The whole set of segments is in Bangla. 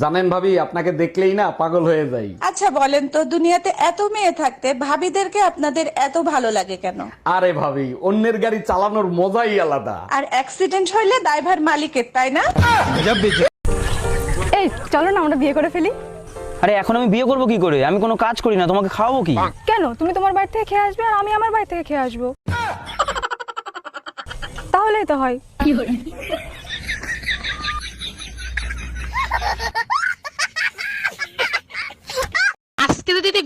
জানেন ভাবি আপনাকে দেখলেই না পাগল হয়ে যাই। আচ্ছা বলেন তো দুনিয়াতে এত মেয়ে থাকতে ভাবিদেরকে আপনাদের এত ভালো লাগে কেন? আরে ভাবি অন্যের গাড়ি চালানোর মজাই আলাদা। আর অ্যাক্সিডেন্ট হইলে ড্রাইভার মালিকের তাই না? এই চলো না আমরা বিয়ে করে ফেলি। আরে এখন আমি বিয়ে করব কি করে? আমি কোনো কাজ করি না তোমাকে খাওয়াবো কি? কেন? তুমি তোমার বাড়ি থেকে খেয়ে আসবে আর আমি আমার বাড়ি থেকে খেয়ে আসব। তাহলেই তো হয়। আজকে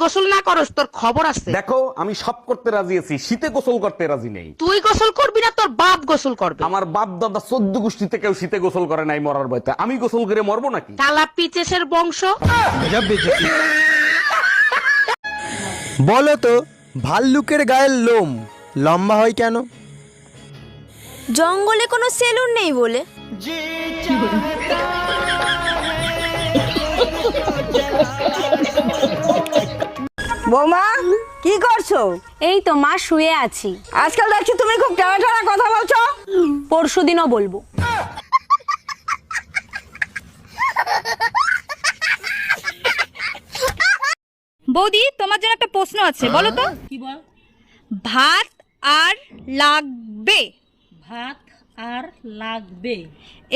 গোসল না করস তোর খবর আছে। দেখো আমি সব করতে রাজি আছি শীতে গোসল করতে রাজি নেই। তুই গোসল করবি না তোর বাপ গোসল করবে। আমার বাপ দাদা চোদ্দ গোষ্ঠীতে কেউ শীতে গোসল করে নাই মরার বয়তে আমি গোসল করে মরবো নাকি? কালা পিচেসের বংশ। বলো তো ভাল্লুকের গায়ের লোম লম্বা হয় কেন? জঙ্গলে কোনো সেলুন নেই বলে। বৌমা কি করছ? এই তো মা শুয়ে আছি। আজকাল দেখছি তুমি খুব টানা টানা কথা বলছো। পরশু দিনও বলব। বৌদি তোমার জন্য একটা প্রশ্ন আছে বলো তো। কি বল? ভাত আর লাগবে। ভাত আর লাগবে।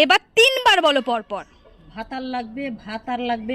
এবার তিনবার বলো পর পর ভাত আর লাগবে ভাত আর লাগবে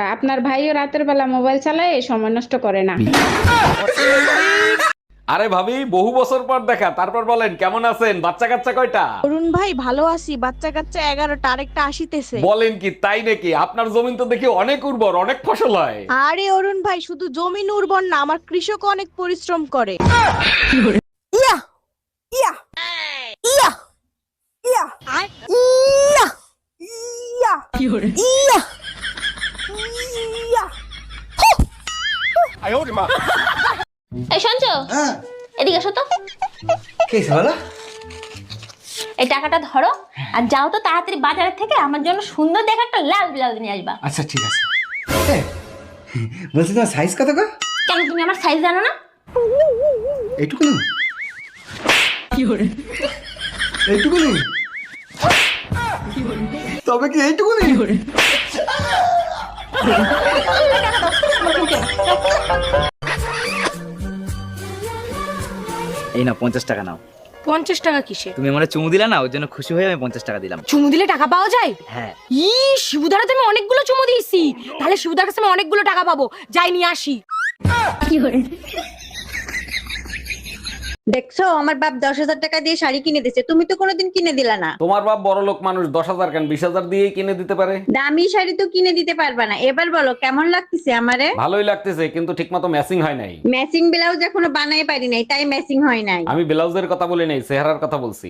করা। আপনার ভাইও রাতের বেলা মোবাইল চালায় সময় নষ্ট করে না। আরে ভাবি বহু বছর পর দেখা তারপর বলেন কেমন আছেন? বাচ্চা কাচ্চা কয়টা? অরুণ ভাই ভালো আছি। বাচ্চা কাচ্চা এগারোটা আরেকটা আসিতেছে। বলেন কি তাই নাকি? আপনার জমিন তো দেখি অনেক উর্বর অনেক ফসল হয়। আরে অরুণ ভাই শুধু জমিন উর্বর না আমার কৃষক অনেক পরিশ্রম করে। ইয়া ইয়া ইয়া ইয়া ইয়া ইয়া এই শুনছো? এদিকে এসো তো। এই টাকাটা ধরো আর যাও তো তাড়াতাড়ি বাজারের থেকে আমার জন্য সুন্দর দেখে একটা লাল ব্লাউজ নিয়ে আসবা। আচ্ছা ঠিক আছে। বলছি তোমার সাইজ কত গো? কেন তুমি আমার সাইজ জানো না? এইটুকু এইটুকু তবে কি এইটুকু এই না পঞ্চাশ টাকা নাও। পঞ্চাশ টাকা কিসে তুমি আমার চুমু দিলা না ওর জন্য খুশি হয়ে আমি পঞ্চাশ টাকা দিলাম। চুমু দিলে টাকা পাওয়া যায়? হ্যাঁ। ই শিবুদারা আমি অনেকগুলো চুমু দিয়েছি। তাহলে শিবুদার কাছে আমি অনেকগুলো টাকা পাবো। যাই নিয়ে আসি। দেখছ? আমার বাপ দশ হাজার টাকা দিয়ে শাড়ি কিনে দিছে। তুমি তো কোনোদিন কিনে দিলা না। তোমার বাপ বড় লোক মানুষ দশ হাজার কেন? বিশ হাজার দিয়ে কিনে দিতে পারে। দামি শাড়ি তো কিনে দিতে পারবা না। এবার বলো কেমন লাগতেছে আমারে? ভালোই লাগতেছে কিন্তু ঠিকমতো ম্যাচিং হয় নাই। ম্যাচিং ব্লাউজ এখনও বানাই পারি নাই তাই ম্যাচিং হয় নাই। আমি ব্লাউজের কথা বলি নাই চেহারার কথা বলছি।